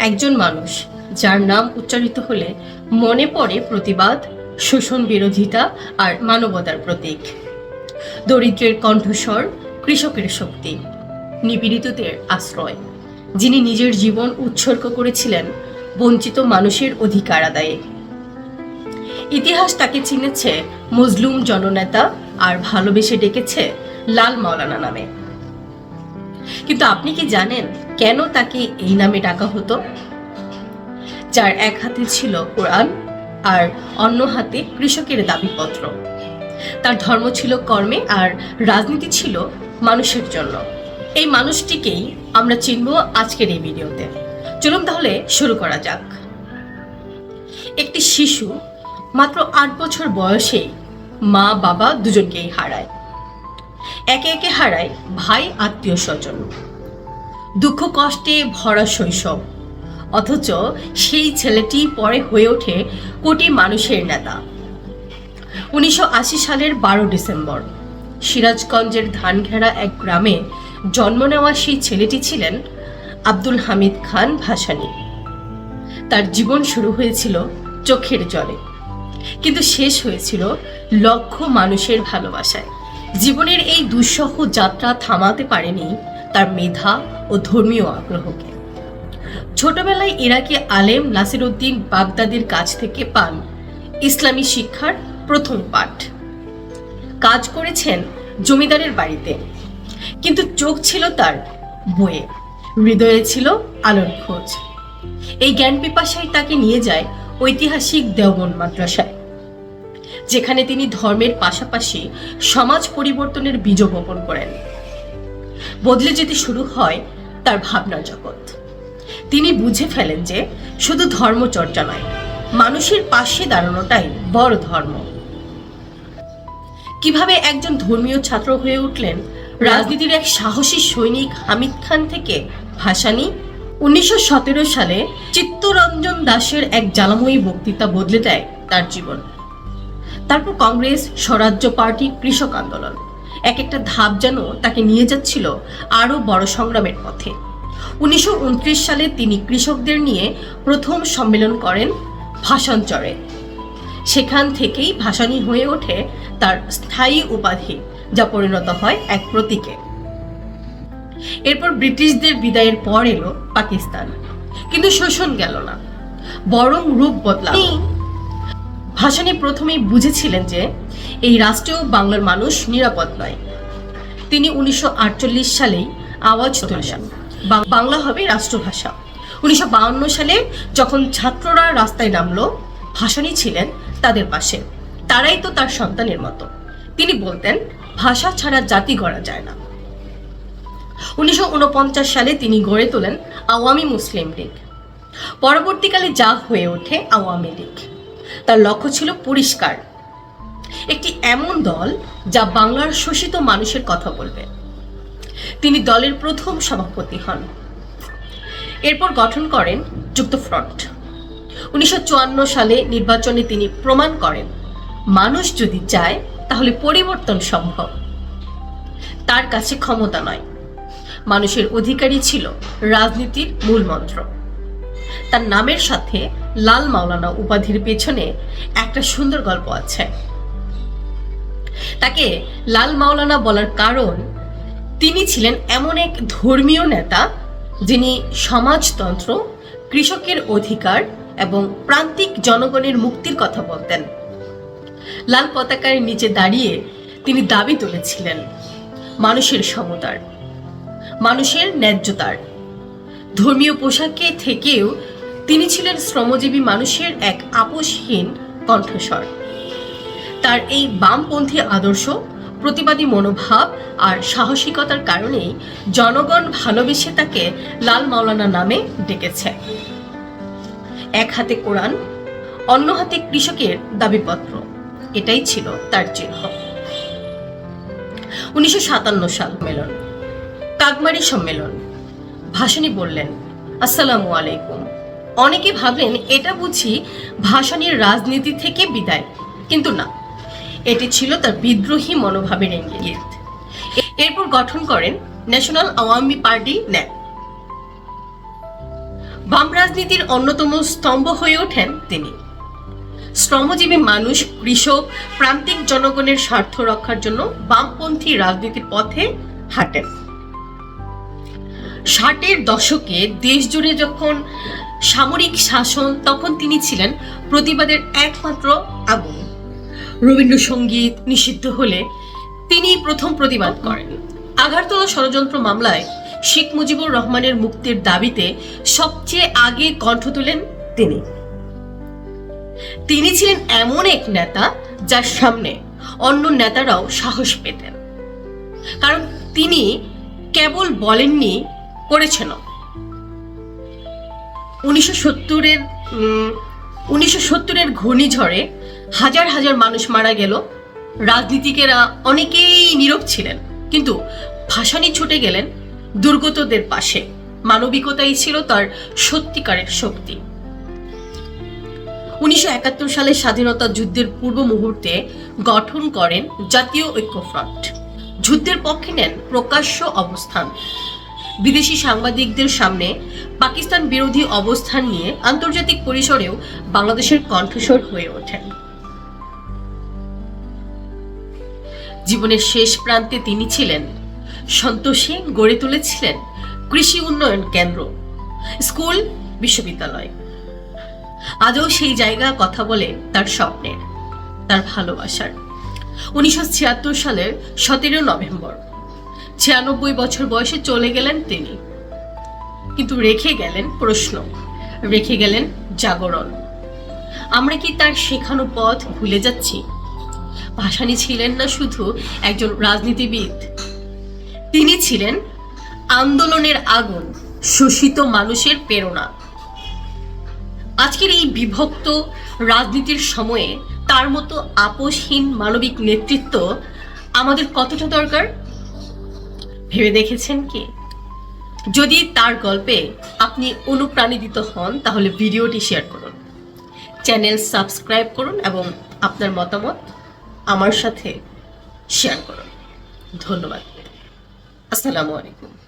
একজন মানুষ, যার নাম উচ্চারিত হলে মনে পড়ে প্রতিবাদ, শোষণ বিরোধিতা আর মানবতার প্রতীক। দরিদ্রের কণ্ঠস্বর কৃষকের শক্তি, নিপীড়িতদের আশ্রয়। যিনি নিজের জীবন উৎসর্গ করেছিলেন বঞ্চিত মানুষের অধিকার আদায়ে। ইতিহাস তাকে চিনেছে মজলুম জননেতা আর ভালোবেসে ডেকেছে লাল মাওলানা নামে। কিন্তু আপনি কি জানেন কেন তাকে এই নামে ডাকা হতো? যার এক হাতে ছিল কোরআন আর অন্য হাতে কৃষকের দাবিপত্র। তার ধর্ম ছিল কর্মে আর রাজনীতি ছিল মানুষের জন্য। এই মানুষটিকেই আমরা চিনব আজকের এই ভিডিওতে। চলুন তাহলে শুরু করা যাক। একটি শিশু মাত্র আট বছর বয়সেই মা বাবা দুজনকেই হারায়। একে একে হারায় ভাই, আত্মীয় স্বজন। দুঃখ, কষ্টে ভরা শৈশব। অথচ সেই ছেলেটি পরে হয়ে ওঠে কোটি মানুষের নেতা। উনিশশো আশি সালের বারো ডিসেম্বর, সিরাজগঞ্জের ধানঘেরা এক গ্রামে জন্ম নেওয়া সেই ছেলেটি ছিলেন আব্দুল হামিদ খান ভাসানী। তার জীবন শুরু হয়েছিল চোখের জলে, কিন্তু শেষ হয়েছিল লক্ষ মানুষের ভালোবাসায়। জীবনের এই দুঃসহ যাত্রা থামাতে পারেনি তার মেধা ও ধর্মীয় আগ্রহকে। ছোটবেলায় ইরাকি আলেম নাসিরউদ্দিন বাগদাদির কাছ থেকে পান ইসলামী শিক্ষার প্রথম পাঠ। কাজ করেছেন জমিদারের বাড়িতে। কিন্তু চোখ ছিল তার বইয়ে, হৃদয়ে ছিল আলোর খোঁজ। এই জ্ঞান পিপাসাই তাকে নিয়ে যায় ঐতিহাসিক দেওবন মাদ্রাসায়। যেখানে তিনি ধর্মের পাশাপাশি সমাজ পরিবর্তনের বীজ বপন করেন। বদলে যেতে শুরু হয় তার ভাবনা জগৎ। তিনি বুঝে ফেলেন যে শুধু ধর্মচর্চা নয়, মানুষের পাশে দাঁড়ানোটাই বড় ধর্ম। কীভাবে একজন ধর্মীয় ছাত্র হয়ে উঠলেন রাজনীতির এক সাহসী সৈনিক হামিদ খান থেকে ভাসানী, উনিশশো সালে চিত্তরঞ্জন দাসের এক জ্বালাময়ী বক্তৃতা বদলে দেয় তার জীবন। তারপর কংগ্রেস, স্বরাজ্য পার্টি, কৃষক আন্দোলন। এক একটা ধাপ যেন তাকে নিয়ে যাচ্ছিল আরও বড় সংগ্রামের পথে। উনিশশো সালে তিনি কৃষকদের নিয়ে প্রথম সম্মেলন করেন ভাষাঞ্চরে সেখান থেকেই ভাসানী হয়ে ওঠে তার স্থায়ী উপাধি, যা পরিণত হয় এক প্রতীকে। এরপর ব্রিটিশদের বিদায়ের পর এলো পাকিস্তান। কিন্তু শোষণ গেল না, বরং রূপ বদলাল। ভাসানী প্রথমেই বুঝেছিলেন যে এই রাষ্ট্রেও বাংলার মানুষ নিরাপদ নয়। তিনি উনিশশো আটচল্লিশ সালেই আওয়াজ তুলেন বাং- বাংলা হবে রাষ্ট্রভাষা। উনিশশো সালে যখন ছাত্ররা রাস্তায় নামলো ভাসানী ছিলেন তাদের পাশে। তারাই তো তার সন্তানের মতো। তিনি বলতেন, ভাষা ছাড়া জাতি গড়া যায় না। উনিশশো ঊনপঞ্চাশ সালে তিনি গড়ে তোলেন আওয়ামী মুসলিম লীগ। পরবর্তীকালে যা হয়ে ওঠে আওয়ামী লীগ। তার লক্ষ্য ছিল পরিষ্কার। একটি এমন দল যা বাংলার শোষিত মানুষের কথা বলবে। তিনি দলের প্রথম সভাপতি হন। এরপর গঠন করেন যুক্তফ্রন্ট উনিশশো চুয়ান্ন সালে নির্বাচনে তিনি প্রমাণ করেন, মানুষ যদি চায়, তাহলে পরিবর্তন সম্ভব। তার কাছে ক্ষমতা নয়। মানুষের অধিকারই ছিল রাজনীতির মূল মন্ত্র। তার নামের সাথে লাল মাওলানা উপাধির পেছনে একটা সুন্দর গল্প আছে। তাকে লাল মাওলানা বলার কারণ তিনি ছিলেন এমন এক ধর্মীয় নেতা যিনি সমাজতন্ত্র, কৃষকের অধিকার এবং প্রান্তিক জনগণের মুক্তির কথা বলতেন। লাল পতাকার নিচে দাঁড়িয়ে তিনি দাবি তুলেছিলেন, মানুষের সমতার, মানুষের ন্যায্যতার। ধর্মীয় পোশাকে থেকেও তিনি ছিলেন শ্রমজীবী মানুষের এক আপোষহীন কণ্ঠস্বর। তার এই বামপন্থী আদর্শ, প্রতিবাদী মনোভাব আর সাহসিকতার কারণেই জনগণ ভালোবেসে তাকে লাল মাওলানা নামে ডেকেছে। এক হাতে কোরআন, অন্য হাতে কৃষকের দাবিপত্র। এটাই ছিল তার চিহ্ন। উনিশশো সাতান্ন সাল সম্মেলন, কাকমারি সম্মেলন। ভাসানী বললেন, আসসালামু আলাইকুম। অনেকে ভাবলেন এটা বুঝি ভাসানীর রাজনীতি থেকে বিদায়, কিন্তু না। এটি ছিল তার বিদ্রোহী মনোভাবের ইঙ্গিত এরপর গঠন করেন ন্যাশনাল আওয়ামী পার্টি ন্যাপ বাম রাজনীতির অন্যতম স্তম্ভ হয়ে ওঠেন তিনি। শ্রমজীবী মানুষ, কৃষক, প্রান্তিক জনগণের স্বার্থ রক্ষার জন্য বামপন্থী রাজনীতির পথে হাঁটেন। ষাটের দশকে দেশ জুড়ে যখন সামরিক শাসন তখন তিনি ছিলেন প্রতিবাদের একমাত্র আগুন। রবীন্দ্রসঙ্গীত নিষিদ্ধ হলে তিনি প্রথম প্রতিবাদ করেন। আঘারতলা ষড়যন্ত্র মামলায় শেখ মুজিবুর রহমানের মুক্তির দাবিতে সবচেয়ে আগে কণ্ঠ তোলেন তিনি। তিনি ছিলেন এমন এক নেতা যার সামনে অন্য নেতারাও সাহস পেতেন। কারণ তিনি কেবল বলেননি করেছেন উনিশশো সত্তরের উনিশশো সত্তরের ঘূর্ণিঝড়ে হাজার হাজার মানুষ মারা গেল। রাজনীতিকেরা অনেকেই নীরব ছিলেন, কিন্তু ভাসানি ছুটে গেলেন দুর্গতদের পাশে। মানবিকতাই ছিল তার সত্যিকারের শক্তি। উনিশশো একাত্তর সালে স্বাধীনতা যুদ্ধের পূর্ব মুহূর্তে গঠন করেন জাতীয় ঐক্যফ্রন্ট। যুদ্ধের পক্ষে নেন প্রকাশ্য অবস্থান। বিদেশি সাংবাদিকদের সামনে পাকিস্তান বিরোধী অবস্থান নিয়ে আন্তর্জাতিক পরিসরেও বাংলাদেশের কণ্ঠস্বর হয়ে ওঠেন। জীবনের শেষ প্রান্তে তিনি ছিলেন। সন্তোষে গড়ে তুলেছিলেন কৃষি উন্নয়ন কেন্দ্র, স্কুল, বিশ্ববিদ্যালয়। আজও সেই জায়গা কথা বলে তার স্বপ্নের, তার ভালোবাসার। উনিশশো ছিয়াত্তর সালের সতেরো নভেম্বর। ছিয়ানব্বই বছর বয়সে চলে গেলেন তিনি। কিন্তু রেখে গেলেন প্রশ্ন, রেখে গেলেন জাগরণ। আমরা কি তার শেখানো পথ ভুলে যাচ্ছি? ভাসানী ছিলেন না শুধু একজন রাজনীতিবিদ। তিনি ছিলেন আন্দোলনের আগুন, শোষিত মানুষের প্রেরণা। আজকের এই বিভক্ত রাজনীতির সময়ে তার মতো আপোষহীন মানবিক নেতৃত্ব আমাদের কতটা দরকার? ভেবে দেখেছেন কি? যদি তার গল্পে আপনি অনুপ্রাণিত হন, তাহলে ভিডিওটি শেয়ার করুন। চ্যানেল সাবস্ক্রাইব করুন এবং আপনার মতামত আমার সাথে শেয়ার করুন। ধন্যবাদ। আসসালামু আলাইকুম।